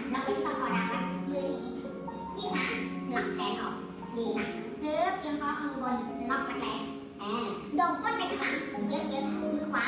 ค่ะล็ว้ที่ต้นคอดัวไว้มือนี้ยิ่งนะหลับแขนออกดีค่ะฮึบเอียงคอเอามือบนล็อกรักแรงแอบดมก้นไปข้างหลังเยอะๆมือขวา